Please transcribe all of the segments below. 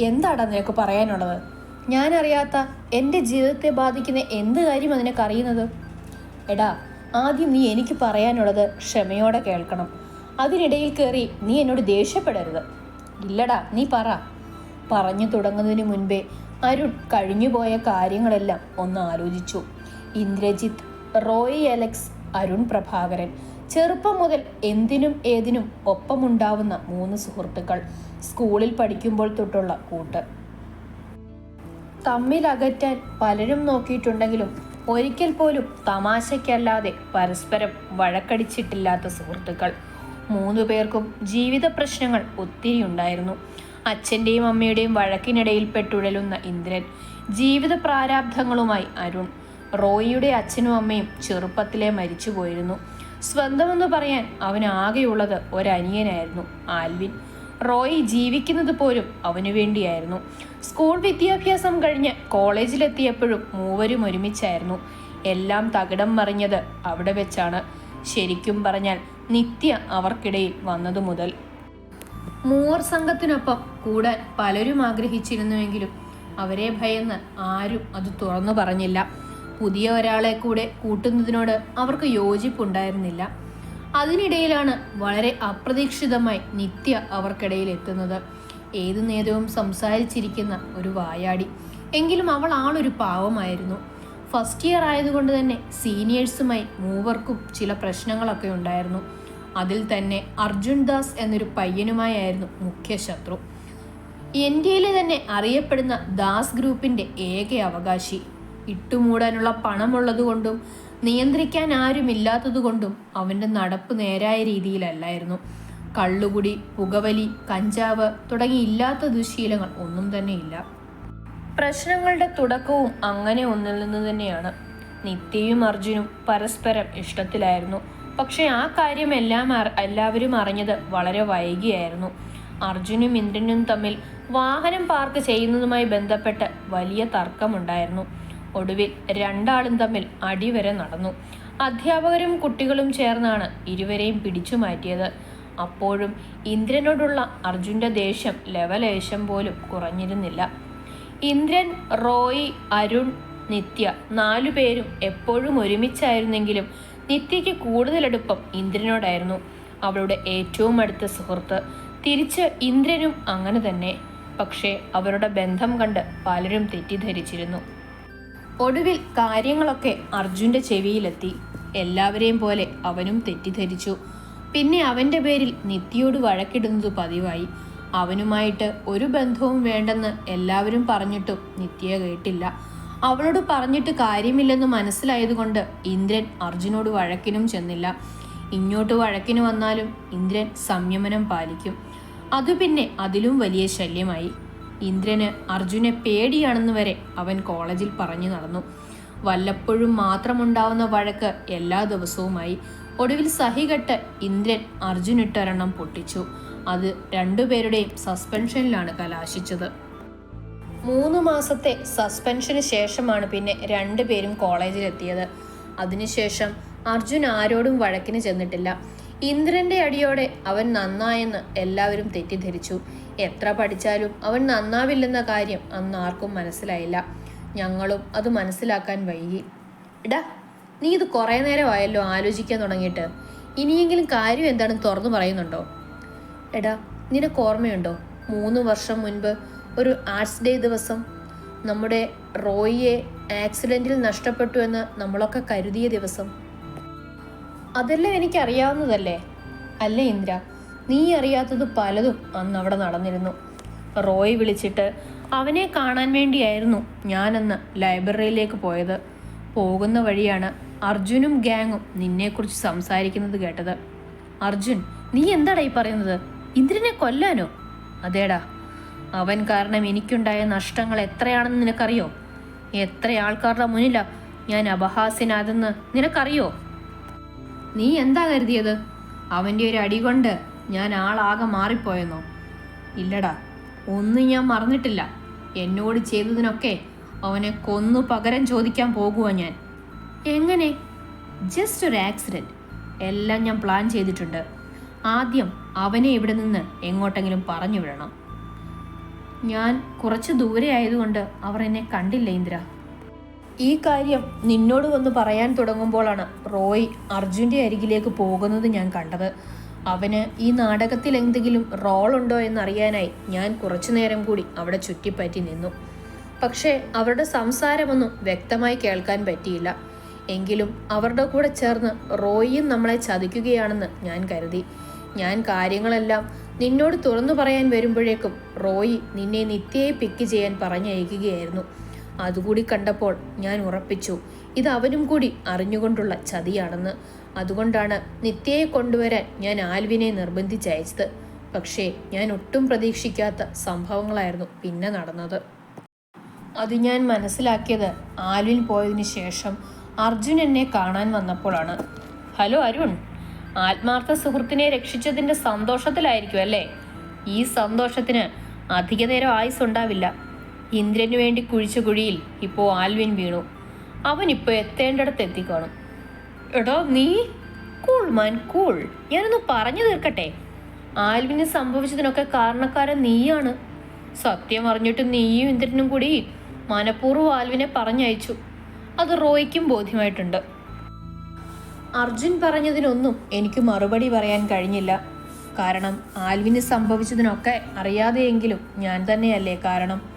എന്താടാ നിനക്ക് പറയാനുള്ളത്? ഞാനറിയാത്ത എന്റെ ജീവിതത്തെ ബാധിക്കുന്ന എന്ത് കാര്യം അതിനൊക്കെ അറിയുന്നത് എടാ ആദ്യം നീ എനിക്ക് പറയാനുള്ളത് ക്ഷമയോടെ കേൾക്കണം. അതിനിടയിൽ കയറി നീ എന്നോട് ദേഷ്യപ്പെടരുത്. ഇല്ലടാ നീ പറ. പറഞ്ഞു തുടങ്ങുന്നതിന് മുൻപേ അരുൺ കഴിഞ്ഞുപോയ കാര്യങ്ങളെല്ലാം ഒന്ന് ആലോചിച്ചു. ഇന്ദ്രജിത്ത് റോയി അലക്സ് അരുൺ പ്രഭാകരൻ ചെറുപ്പം മുതൽ എന്തിനും ഏതിനും ഒപ്പമുണ്ടാവുന്ന മൂന്ന് സുഹൃത്തുക്കൾ. സ്കൂളിൽ പഠിക്കുമ്പോൾ തൊട്ടുള്ള കൂട്ട്. തമ്മിൽ അകറ്റാൻ പലരും നോക്കിയിട്ടുണ്ടെങ്കിലും ഒരിക്കൽ പോലും തമാശയ്ക്കല്ലാതെ പരസ്പരം വഴക്കടിച്ചിട്ടില്ലാത്ത സുഹൃത്തുക്കൾ. മൂന്നു പേർക്കും ജീവിത പ്രശ്നങ്ങൾ ഒത്തിരി ഉണ്ടായിരുന്നു. അച്ഛന്റെയും അമ്മയുടെയും വഴക്കിനിടയിൽ പെട്ടുഴലുന്ന ഇന്ദ്രൻ ജീവിത പ്രാരാബ്ധങ്ങളുമായി അരുൺ റോയിയുടെ അച്ഛനും അമ്മയും ചെറുപ്പത്തിലെ മരിച്ചുപോയിരുന്നു. സ്വന്തമെന്ന് പറയാൻ അവനാകെയുള്ളത് ഒരനിയനായിരുന്നു ആൽവിൻ. റോയി ജീവിക്കുന്നത് പോലും അവനു വേണ്ടിയായിരുന്നു. സ്കൂൾ വിദ്യാഭ്യാസം കഴിഞ്ഞ് കോളേജിലെത്തിയപ്പോഴും മൂവരും ഒരുമിച്ചായിരുന്നു. എല്ലാം തകിടം മറിഞ്ഞത് അവിടെ വെച്ചാണ്. ശരിക്കും പറഞ്ഞാൽ നിത്യ അവർക്കിടയിൽ വന്നതു മുതൽ. മൂവർ സംഘത്തിനൊപ്പം കൂടാൻ പലരും ആഗ്രഹിച്ചിരുന്നുവെങ്കിലും അവരെ ഭയന്ന് ആരും അത് തുറന്നു പറഞ്ഞില്ല. പുതിയ ഒരാളെ കൂടെ കൂട്ടുന്നതിനോട് അവർക്ക് യോജിപ്പുണ്ടായിരുന്നില്ല. അതിനിടയിലാണ് വളരെ അപ്രതീക്ഷിതമായി നിത്യ അവർക്കിടയിൽ എത്തുന്നത്. ഏതു നേരവും സംസാരിച്ചിരിക്കുന്ന ഒരു വായാടി. എങ്കിലും അവൾ ആളൊരു പാവമായിരുന്നു. ഫസ്റ്റ് ഇയർ ആയതുകൊണ്ട് തന്നെ സീനിയേഴ്സുമായി മൂവർക്കും ചില പ്രശ്നങ്ങളൊക്കെ ഉണ്ടായിരുന്നു. അതിൽ തന്നെ അർജുൻ ദാസ് എന്നൊരു പയ്യനുമായായിരുന്നു മുഖ്യ ശത്രു. ഇന്ത്യയിലെ തന്നെ അറിയപ്പെടുന്ന ദാസ് ഗ്രൂപ്പിന്റെ ഏക അവകാശി. ഇട്ടുമൂടാനുള്ള പണമുള്ളതുകൊണ്ടും നിയന്ത്രിക്കാൻ ആരുമില്ലാത്തതുകൊണ്ടും അവന്റെ നടപ്പ് നേരായ രീതിയിലല്ലായിരുന്നു. കള്ളുകുടി പുകവലി കഞ്ചാവ് തുടങ്ങി ഇല്ലാത്ത ദുശീലങ്ങൾ ഒന്നും തന്നെയില്ല. പ്രശ്നങ്ങളുടെ തുടക്കവും അങ്ങനെ ഒന്നിൽ നിന്ന് തന്നെയാണ്. നിത്യയും അർജുനും പരസ്പരം ഇഷ്ടത്തിലായിരുന്നു. പക്ഷേ ആ കാര്യം എല്ലാം എല്ലാവരും അറിഞ്ഞത് വളരെ വൈകിയായിരുന്നു. അർജുനും ഇന്ദ്രനും തമ്മിൽ വാഹനം പാർക്ക് ചെയ്യുന്നതുമായി ബന്ധപ്പെട്ട് വലിയ തർക്കമുണ്ടായിരുന്നു. ഒടുവിൽ രണ്ടാളും തമ്മിൽ അടിവരെ നടന്നു. അധ്യാപകരും കുട്ടികളും ചേർന്നാണ് ഇരുവരെയും പിടിച്ചു മാറ്റിയത്. അപ്പോഴും ഇന്ദ്രനോടുള്ള അർജുന്റെ ദേഷ്യം ലവലേശം പോലും കുറഞ്ഞിരുന്നില്ല. ഇന്ദ്രൻ റോയി അരുൺ നിത്യ നാലു പേരും എപ്പോഴും ഒരുമിച്ചായിരുന്നെങ്കിലും നിത്യയ്ക്ക് കൂടുതലെടുപ്പം ഇന്ദ്രനോടായിരുന്നു. അവളുടെ ഏറ്റവും അടുത്ത സുഹൃത്ത്. തിരിച്ച് ഇന്ദ്രനും അങ്ങനെ തന്നെ. പക്ഷേ അവരുടെ ബന്ധം കണ്ട് പലരും തെറ്റിദ്ധരിച്ചിരുന്നു. ഒടുവിൽ കാര്യങ്ങളൊക്കെ അർജുന്റെ ചെവിയിലെത്തി. എല്ലാവരെയും പോലെ അവനും തെറ്റിദ്ധരിച്ചു. പിന്നെ അവന്റെ പേരിൽ നിത്യയോട് വഴക്കിടുന്നത് പതിവായി. അവനുമായിട്ട് ഒരു ബന്ധവും വേണ്ടെന്ന് എല്ലാവരും പറഞ്ഞിട്ടും നിത്യ കേട്ടില്ല. അവളോട് പറഞ്ഞിട്ട് കാര്യമില്ലെന്ന് മനസ്സിലായതുകൊണ്ട് ഇന്ദ്രൻ അർജുനോട് വഴക്കിനും ചെന്നില്ല. ഇങ്ങോട്ട് വഴക്കിന് വന്നാലും ഇന്ദ്രൻ സംയമനം പാലിക്കും. അതു പിന്നെ അതിലും വലിയ ശല്യമായി. ഇന്ദ്രന് അർജുനെ പേടിയാണെന്ന് വരെ അവൻ കോളേജിൽ പറഞ്ഞു നടന്നു. വല്ലപ്പോഴും മാത്രമുണ്ടാവുന്ന വഴക്ക് എല്ലാ ദിവസവുമായി. ഒടുവിൽ സഹികെട്ട് ഇന്ദ്രൻ അർജുനിട്ടൊരെണ്ണം പൊട്ടിച്ചു. അത് രണ്ടുപേരുടെയും സസ്പെൻഷനിലാണ് കലാശിച്ചത്. മൂന്ന് മാസത്തെ സസ്പെൻഷന് ശേഷമാണ് പിന്നെ രണ്ടുപേരും കോളേജിലെത്തിയത്. അതിനുശേഷം അർജുൻ ആരോടും വഴക്കിന് ചെന്നിട്ടില്ല. ഇന്ദ്രന്റെ അടിയോടെ അവൻ നന്നായെന്ന് എല്ലാവരും തെറ്റിദ്ധരിച്ചു. എത്ര പഠിച്ചാലും അവൻ നന്നാവില്ലെന്ന കാര്യം അന്ന് ആർക്കും മനസ്സിലായില്ല. ഞങ്ങളും അത് മനസ്സിലാക്കാൻ വൈകി. എടാ നീ ഇത് കുറേ നേരമായല്ലോ ആലോചിക്കാൻ തുടങ്ങിയിട്ട്. ഇനിയെങ്കിലും കാര്യം എന്താണെന്ന് തുറന്നു പറയുന്നുണ്ടോ? എടാ നിനക്ക് ഓർമ്മയുണ്ടോ? മൂന്ന് വർഷം മുൻപ് ഒരു ആർട്സ് ഡേ ദിവസം നമ്മുടെ റോയിയെ ആക്സിഡന്റിൽ നഷ്ടപ്പെട്ടു എന്ന് നമ്മളൊക്കെ കരുതിയ ദിവസം. അതെല്ലാം എനിക്കറിയാവുന്നതല്ലേ? അല്ലേ ഇന്ദ്ര? നീ അറിയാത്തത് പലതും അന്ന് അവിടെ നടന്നിരുന്നു. റോയ് വിളിച്ചിട്ട് അവനെ കാണാൻ വേണ്ടിയായിരുന്നു ഞാനന്ന് ലൈബ്രറിയിലേക്ക് പോയത്. പോകുന്ന വഴിയാണ് അർജുനും ഗാങ്ങും നിന്നെക്കുറിച്ച് സംസാരിക്കുന്നത് കേട്ടത്. അർജുൻ നീ എന്താടാ ഈ പറയുന്നത്? ഇന്ദ്രനെ കൊല്ലാനോ? അതേടാ. അവൻ കാരണം എനിക്കുണ്ടായ നഷ്ടങ്ങൾ എത്രയാണെന്ന് നിനക്കറിയോ? എത്ര ആൾക്കാരുടെ മുന്നിലാ ഞാൻ അപഹാസ്യനാതെന്ന് നിനക്കറിയോ? നീ എന്താ കരുതിയത്? അവന്റെ ഒരു അടി കൊണ്ട് ഞാൻ ആളാകെ മാറിപ്പോയെന്നോ? ഇല്ലടാ ഒന്നും ഞാൻ മറന്നിട്ടില്ല. എന്നോട് ചെയ്തതിനൊക്കെ അവനെ കൊന്നു പകരം ചോദിക്കാൻ പോകുക ഞാൻ. എങ്ങനെ? ജസ്റ്റ് ഒരു ആക്സിഡന്റ് എല്ലാം ഞാൻ പ്ലാൻ ചെയ്തിട്ടുണ്ട്. ആദ്യം അവനെ ഇവിടെ നിന്ന് എങ്ങോട്ടെങ്കിലും പറഞ്ഞു വിടണം. ഞാൻ കുറച്ച് ദൂരെ ആയതുകൊണ്ട് അവർ എന്നെ കണ്ടില്ല ഇന്ദ്ര. ഈ കാര്യം നിന്നോട് വന്ന് പറയാൻ തുടങ്ങുമ്പോഴാണ് റോയ് അർജുന്റെ അരികിലേക്ക് പോകുന്നത് ഞാൻ കണ്ടത്. അവന് ഈ നാടകത്തിൽ എന്തെങ്കിലും റോൾ ഉണ്ടോ എന്നറിയാനായി ഞാൻ കുറച്ചു നേരം കൂടി അവിടെ ചുറ്റിപ്പറ്റി നിന്നു. പക്ഷേ അവരുടെ സംസാരമൊന്നും വ്യക്തമായി കേൾക്കാൻ പറ്റിയില്ല. എങ്കിലും അവരുടെ കൂടെ ചേർന്ന് റോയിയും നമ്മളെ ചതിക്കുകയാണെന്ന് ഞാൻ കരുതി. ഞാൻ കാര്യങ്ങളെല്ലാം നിന്നോട് തുറന്നു പറയാൻ വരുമ്പോഴേക്കും റോയി നിന്നെ നിത്യയെ പിക്ക് ചെയ്യാൻ പറഞ്ഞയക്കുകയായിരുന്നു. അതുകൂടി കണ്ടപ്പോൾ ഞാൻ ഉറപ്പിച്ചു ഇത് അവനും കൂടി അറിഞ്ഞുകൊണ്ടുള്ള ചതിയാണെന്ന്. അതുകൊണ്ടാണ് നിത്യയെ കൊണ്ടുവരാൻ ഞാൻ ആൽവിനെ നിർബന്ധിച്ചയച്ചത്. പക്ഷേ ഞാൻ ഒട്ടും പ്രതീക്ഷിക്കാത്ത സംഭവങ്ങളായിരുന്നു പിന്നെ നടന്നത്. അത് ഞാൻ മനസ്സിലാക്കിയത് ആൽവിൻ പോയതിനു ശേഷം അർജുൻ എന്നെ കാണാൻ വന്നപ്പോഴാണ്. ഹലോ അരുൺ ആത്മാർത്ഥ സുഹൃത്തിനെ രക്ഷിച്ചതിന്റെ സന്തോഷത്തിലായിരിക്കും അല്ലേ? ഈ സന്തോഷത്തിന് അധിക നേരം ആയുസ് ഉണ്ടാവില്ല ഇന്ദ്രന് വേണ്ടി കുഴിച്ച കുഴിയിൽ ഇപ്പോൾ ആൽവിൻ വീണു. അവൻ ഇപ്പോൾ എത്തേണ്ടിടത്ത് എത്തിക്കാണും. എടോ നീ? Cool man cool. ഞാനൊന്ന് പറഞ്ഞു തീർക്കട്ടെ. ആൽവിന് സംഭവിച്ചതിനൊക്കെ കാരണക്കാരൻ നീയാണ്. സത്യം അറിഞ്ഞിട്ട് നീയും ഇന്ദ്രനും കൂടി മനഃപൂർവം ആൽവിനെ പറഞ്ഞയച്ചു. അത് റോയ്ക്കും ബോധ്യമായിട്ടുണ്ട്. അർജുൻ പറഞ്ഞതിനൊന്നും എനിക്ക് മറുപടി പറയാൻ കഴിഞ്ഞില്ല. കാരണം ആൽവിന് സംഭവിച്ചതിനൊക്കെ അറിയാതെയെങ്കിലും ഞാൻ തന്നെയല്ലേ കാരണം.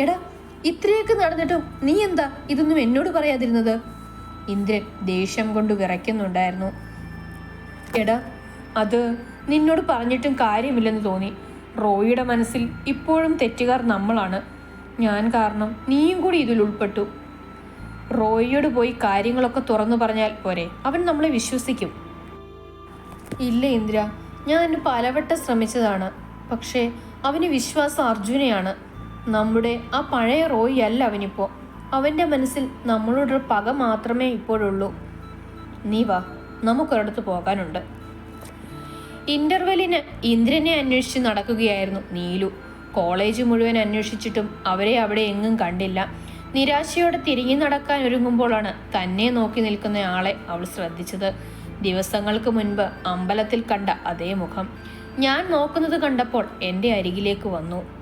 എടാ ഇത്രയൊക്കെ നടന്നിട്ടും നീ എന്താ ഇതൊന്നും എന്നോട് പറയാതിരുന്നത്? ഇന്ദ്രൻ ദേഷ്യം കൊണ്ട് വിറയ്ക്കുന്നുണ്ടായിരുന്നു. എടാ അത് നിന്നോട് പറഞ്ഞിട്ടും കാര്യമില്ലെന്ന് തോന്നി. റോയിയുടെ മനസ്സിൽ ഇപ്പോഴും തെറ്റുകാർ നമ്മളാണ്. ഞാൻ കാരണം നീയും കൂടി ഇതിൽ ഉൾപ്പെട്ടു. റോയിയോട് പോയി കാര്യങ്ങളൊക്കെ തുറന്നു പറഞ്ഞാൽ പോരെ അവൻ നമ്മളെ വിശ്വസിക്കും. ഇല്ല ഇന്ദ്ര ഞാൻ പലവട്ടം ശ്രമിച്ചതാണ്. പക്ഷേ അവന് വിശ്വാസം അർജുനെയാണ്. നമ്മുടെ ആ പഴയ റോയി അല്ല അവനിപ്പോൾ അവന്റെ മനസ്സിൽ നമ്മളോടൊരു പക മാത്രമേ ഇപ്പോഴുള്ളൂ. നീ വാ നമുക്കൊരിടത്ത് പോകാനുണ്ട്. ഇന്റർവെല്ലിന് ഇന്ദ്രനെ അന്വേഷിച്ച് നടക്കുകയായിരുന്നു നീലു. കോളേജ് മുഴുവൻ അന്വേഷിച്ചിട്ടും അവരെ അവിടെ എങ്ങും കണ്ടില്ല. നിരാശയോടെ തിരിഞ്ഞു നടക്കാൻ ഒരുങ്ങുമ്പോഴാണ് തന്നെ നോക്കി നിൽക്കുന്ന ആളെ അവൾ ശ്രദ്ധിച്ചത്. ദിവസങ്ങൾക്ക് മുൻപ് അമ്പലത്തിൽ കണ്ട അതേ മുഖം. ഞാൻ നോക്കുന്നത് കണ്ടപ്പോൾ എന്റെ അരികിലേക്ക് വന്നു.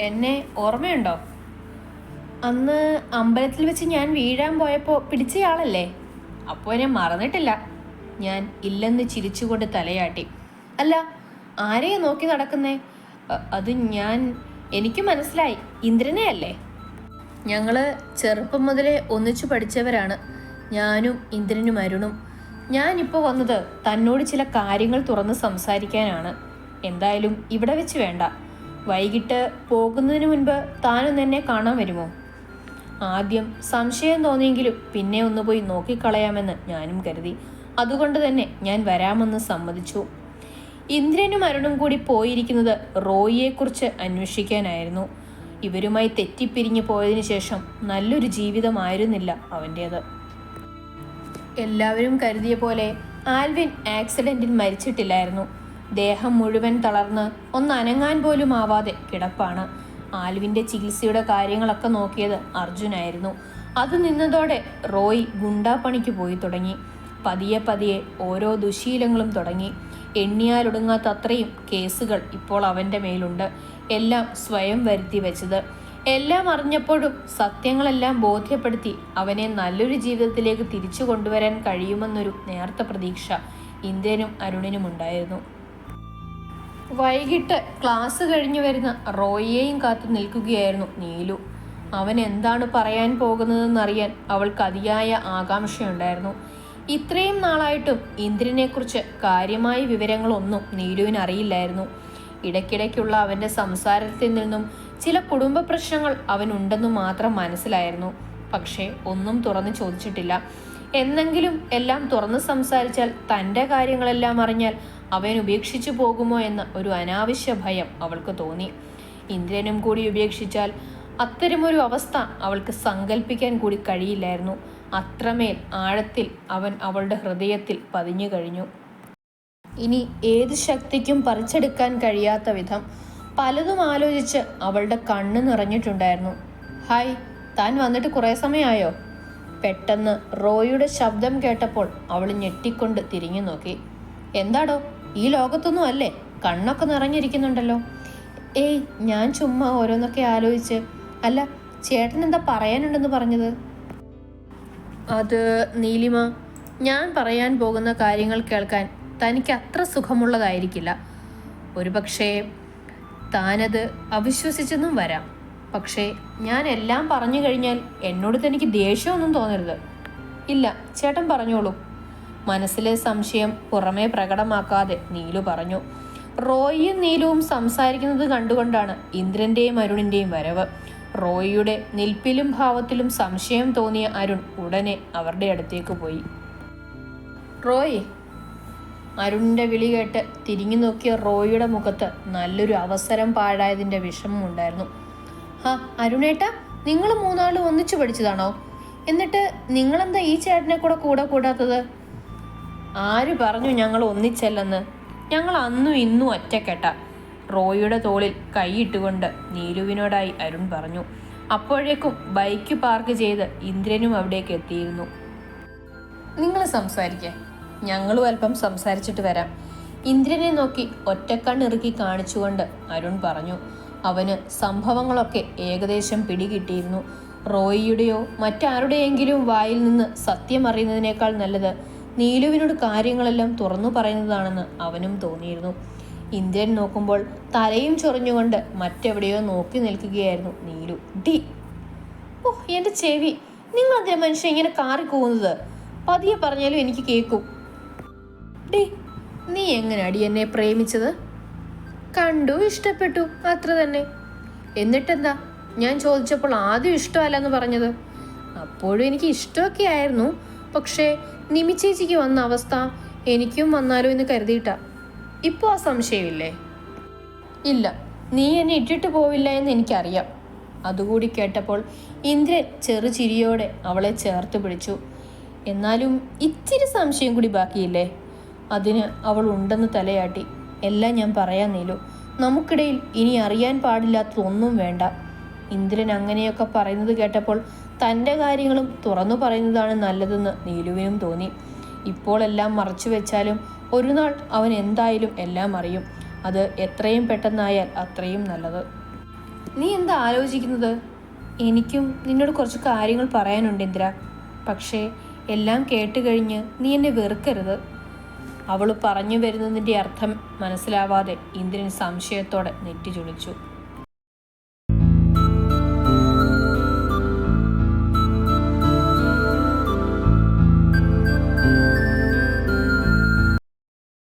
എന്നെ ഓർമ്മയുണ്ടോ? അന്ന് അമ്പലത്തിൽ വെച്ച് ഞാൻ വീഴാൻ പോയപ്പോൾ പിടിച്ചയാളല്ലേ? അപ്പോൾ എന്നെ മറന്നിട്ടില്ല. ഞാൻ ഇല്ലെന്ന് ചിരിച്ചുകൊണ്ട് തലയാട്ടി. അല്ല ആരെയാ നോക്കി നടക്കുന്നേ? അത് ഞാൻ എനിക്ക് മനസ്സിലായി. ഇന്ദ്രനെ അല്ലേ? ഞങ്ങൾ ചെറുപ്പം മുതലേ ഒന്നിച്ചു പഠിച്ചവരാണ്. ഞാനും ഇന്ദ്രനും അരുണും. ഞാനിപ്പോൾ വന്നത് തന്നോട് ചില കാര്യങ്ങൾ തുറന്ന് സംസാരിക്കാനാണ്. എന്തായാലും ഇവിടെ വെച്ച് വേണ്ട. വൈകിട്ട് പോകുന്നതിന് മുൻപ് താനും എന്നെ കാണാൻ വരുമോ? ആദ്യം സംശയം തോന്നിയെങ്കിലും പിന്നെ ഒന്ന് പോയി നോക്കിക്കളയാമെന്ന് ഞാനും കരുതി. അതുകൊണ്ട് തന്നെ ഞാൻ വരാമെന്ന് സമ്മതിച്ചു. ഇന്ദ്രനും അരുണും കൂടി പോയിരിക്കുന്നത് റോയിയെക്കുറിച്ച് അന്വേഷിക്കാനായിരുന്നു. ഇവരുമായി തെറ്റിപ്പിരിഞ്ഞു പോയതിനു ശേഷം നല്ലൊരു ജീവിതമായിരുന്നില്ല അവന്റേത് എല്ലാവരും കരുതിയ പോലെ ആൽവിൻ ആക്സിഡന്റിൽ മരിച്ചിട്ടില്ലായിരുന്നു. ദേഹം മുഴുവൻ തളർന്ന് ഒന്ന് അനങ്ങാൻ പോലും ആവാതെ കിടപ്പാണ്. ആൽവിന്റെ ചികിത്സയുടെ കാര്യങ്ങളൊക്കെ നോക്കിയത് അർജുനായിരുന്നു. അത് നിന്നതോടെ റോയ് ഗുണ്ടാപ്പണിക്ക് പോയി തുടങ്ങി. പതിയെ പതിയെ ഓരോ ദുശീലങ്ങളും തുടങ്ങി. എണ്ണിയാലൊടുങ്ങാത്ത അത്രയും കേസുകൾ ഇപ്പോൾ അവന്റെ മേലുണ്ട്. എല്ലാം സ്വയം വരുത്തി വെച്ചത്. എല്ലാം അറിഞ്ഞപ്പോഴും സത്യങ്ങളെല്ലാം ബോധ്യപ്പെടുത്തി അവനെ നല്ലൊരു ജീവിതത്തിലേക്ക് തിരിച്ചു കൊണ്ടുവരാൻ കഴിയുമെന്നൊരു നേർത്ത പ്രതീക്ഷ അരുണിനും ഉണ്ടായിരുന്നു വൈകിട്ട് ക്ലാസ് കഴിഞ്ഞു വരുന്ന റോയിയെയും കാത്തു നിൽക്കുകയായിരുന്നു നീലു. അവൻ എന്താണ് പറയാൻ പോകുന്നതെന്നറിയാൻ അവൾക്ക് അതിയായ ആകാംക്ഷയുണ്ടായിരുന്നു. ഇത്രയും നാളായിട്ടും ഇന്ദ്രനെക്കുറിച്ച് കാര്യമായ വിവരങ്ങളൊന്നും നീലുവിന് അറിയില്ലായിരുന്നു ഇടയ്ക്കിടയ്ക്കുള്ള അവന്റെ സംസാരത്തിൽ നിന്നും ചില കുടുംബ പ്രശ്നങ്ങൾ അവനുണ്ടെന്നു മാത്രം മനസ്സിലായിരുന്നു. പക്ഷേ ഒന്നും തുറന്നു ചോദിച്ചിട്ടില്ല. എന്നെങ്കിലും എല്ലാം തുറന്ന് സംസാരിച്ചാൽ തന്റെ കാര്യങ്ങളെല്ലാം അറിഞ്ഞാൽ അവൻ ഉപേക്ഷിച്ചു പോകുമോ എന്ന ഒരു അനാവശ്യ ഭയം അവൾക്ക് തോന്നി. ഇന്ദ്രനും കൂടി ഉപേക്ഷിച്ചാൽ അത്തരമൊരു അവസ്ഥ അവൾക്ക് സങ്കല്പിക്കാൻ കൂടി കഴിയില്ലായിരുന്നു. അത്രമേൽ ആഴത്തിൽ അവൻ അവളുടെ ഹൃദയത്തിൽ പതിഞ്ഞു കഴിഞ്ഞു. ഇനി ഏത് ശക്തിക്കും പറിച്ചെടുക്കാൻ കഴിയാത്ത വിധം പലതും ആലോചിച്ച് അവളുടെ കണ്ണ് നിറഞ്ഞിട്ടുണ്ടായിരുന്നു. ഹായ് താൻ വന്നിട്ട് കുറേ സമയമായോ? പെട്ടെന്ന് റോയുടെ ശബ്ദം കേട്ടപ്പോൾ അവൾ ഞെട്ടിക്കൊണ്ട് തിരിഞ്ഞു നോക്കി. എന്താടോ? ഈ ലോകത്തൊന്നും അല്ലേ? കണ്ണൊക്കെ നിറഞ്ഞിരിക്കുന്നുണ്ടല്ലോ. ഏയ് ഞാൻ ചുമ്മാ ഓരോന്നൊക്കെ ആലോചിച്ച്. അല്ല ചേട്ടൻ എന്താ പറയാനുണ്ടെന്ന് പറഞ്ഞത്? അത് നീലിമ ഞാൻ പറയാൻ പോകുന്ന കാര്യങ്ങൾ കേൾക്കാൻ തനിക്ക് അത്ര സുഖമുള്ളതായിരിക്കില്ല. ഒരു പക്ഷേ താനത് അവിശ്വസിച്ചെന്നും വരാം. പക്ഷേ ഞാൻ എല്ലാം പറഞ്ഞു കഴിഞ്ഞാൽ എന്നോട് തനിക്ക് ദേഷ്യമൊന്നും തോന്നരുത്. ഇല്ല ചേട്ടൻ പറഞ്ഞോളൂ. മനസ്സിലെ സംശയം പുറമേ പ്രകടമാക്കാതെ നീലു പറഞ്ഞു. റോയിയും നീലുവും സംസാരിക്കുന്നത് കണ്ടുകൊണ്ടാണ് ഇന്ദ്രന്റെയും അരുണിന്റെയും വരവ്. റോയിയുടെ നിൽപ്പിലും ഭാവത്തിലും സംശയം തോന്നിയ അരുൺ ഉടനെ അവരുടെ അടുത്തേക്ക് പോയി. റോയ് അരുണിന്റെ വിളി കേട്ട് തിരിഞ്ഞു നോക്കിയ റോയിയുടെ മുഖത്ത് നല്ലൊരു അവസരം പാഴായതിന്റെ വിഷമം ഉണ്ടായിരുന്നു. ആ അരുണേട്ട നിങ്ങൾ മൂന്നാളും ഒന്നിച്ചു പഠിച്ചതാണോ? എന്നിട്ട് നിങ്ങളെന്താ ഈ ചേട്ടനെ കൂടെ കൂടെ കൂടാത്തത്? ആര് പറഞ്ഞു ഞങ്ങൾ ഒന്നിച്ചല്ലെന്ന്? ഞങ്ങൾ അന്നും ഇന്നും ഒറ്റക്കെട്ട. റോയിയുടെ തോളിൽ കൈയിട്ടുകൊണ്ട് നീലുവിനോടായി അരുൺ പറഞ്ഞു. അപ്പോഴേക്കും ബൈക്ക് പാർക്ക് ചെയ്ത് ഇന്ദ്രനും അവിടേക്ക് എത്തിയിരുന്നു. നിങ്ങൾ സംസാരിക്കേ. ഞങ്ങളും അല്പം സംസാരിച്ചിട്ട് വരാം. ഇന്ദ്രനെ നോക്കി ഒറ്റക്കണ്ണിറുക്കി കാണിച്ചുകൊണ്ട് അരുൺ പറഞ്ഞു. അവന് സംഭവങ്ങളൊക്കെ ഏകദേശം പിടികിട്ടിയിരുന്നു. റോയിയുടെയോ മറ്റാരുടെയെങ്കിലും വായിൽ നിന്ന് സത്യം അറിയുന്നതിനേക്കാൾ നല്ലത് നീലുവിനോട് കാര്യങ്ങളെല്ലാം തുറന്നു പറയുന്നതാണെന്ന് അവനും തോന്നിയിരുന്നു. ഇന്ത്യൻ നോക്കുമ്പോൾ തലയും ചൊറിഞ്ഞുകൊണ്ട് മറ്റെവിടെയോ നോക്കി നിൽക്കുകയായിരുന്നു നീലു. ഡി. ഓ എന്റെ ചെവി. നിങ്ങൾ അതേ മനുഷ്യൻ ഇങ്ങനെ കാറി പോകുന്നത്? പതിയെ പറഞ്ഞാലും എനിക്ക് കേൾക്കും. ഡി നീ എങ്ങനെ അടി എന്നെ പ്രേമിച്ചത്? കണ്ടു ഇഷ്ടപ്പെട്ടു അത്ര തന്നെ. എന്നിട്ടെന്താ? ഞാൻ ചോദിച്ചപ്പോൾ ആദ്യം ഇഷ്ടമല്ല എന്ന് പറഞ്ഞത്? അപ്പോഴും എനിക്ക് ഇഷ്ടമൊക്കെ ആയിരുന്നു. പക്ഷേ നിമിച്ചേച്ചിക്ക് വന്ന അവസ്ഥ എനിക്കും വന്നാലോ എന്ന് കരുതിയിട്ടാ. ഇപ്പോൾ ആ സംശയമില്ലേ? ഇല്ല നീ എന്നെ ഇട്ടിട്ട് പോവില്ല എന്ന് എനിക്കറിയാം. അതുകൂടി കേട്ടപ്പോൾ ഇന്ദ്രൻ ചെറുചിരിയോടെ അവളെ ചേർത്ത് പിടിച്ചു. എന്നാലും ഇത്തിരി സംശയം കൂടി ബാക്കിയില്ലേ? അതിന് അവൾ ഉണ്ടെന്ന് തലയാട്ടി. എല്ലാം ഞാൻ പറയാൻ നീലു. നമുക്കിടയിൽ ഇനി അറിയാൻ പാടില്ലാത്തതൊന്നും വേണ്ട. ഇന്ദ്രൻ അങ്ങനെയൊക്കെ പറയുന്നത് കേട്ടപ്പോൾ തന്റെ കാര്യങ്ങളും തുറന്നു പറയുന്നതാണ് നല്ലതെന്ന് നീലുവിനും തോന്നി. ഇപ്പോൾ എല്ലാം മറച്ചു വെച്ചാലും ഒരു നാൾ അവൻ എന്തായാലും എല്ലാം അറിയും. അത് എത്രയും പെട്ടെന്നായാൽ അത്രയും നല്ലത്. നീ എന്താ ആലോചിക്കുന്നത്? എനിക്കും നിന്നോട് കുറച്ച് കാര്യങ്ങൾ പറയാനുണ്ട് ഇന്ദ്ര. പക്ഷേ എല്ലാം കേട്ട് കഴിഞ്ഞ് നീ എന്നെ വെറുക്കരുത്. അവൾ പറഞ്ഞു വരുന്നതിന്റെ അർത്ഥം മനസ്സിലാവാതെ ഇന്ദ്രൻ സംശയത്തോടെ നെറ്റി ചുളിച്ചു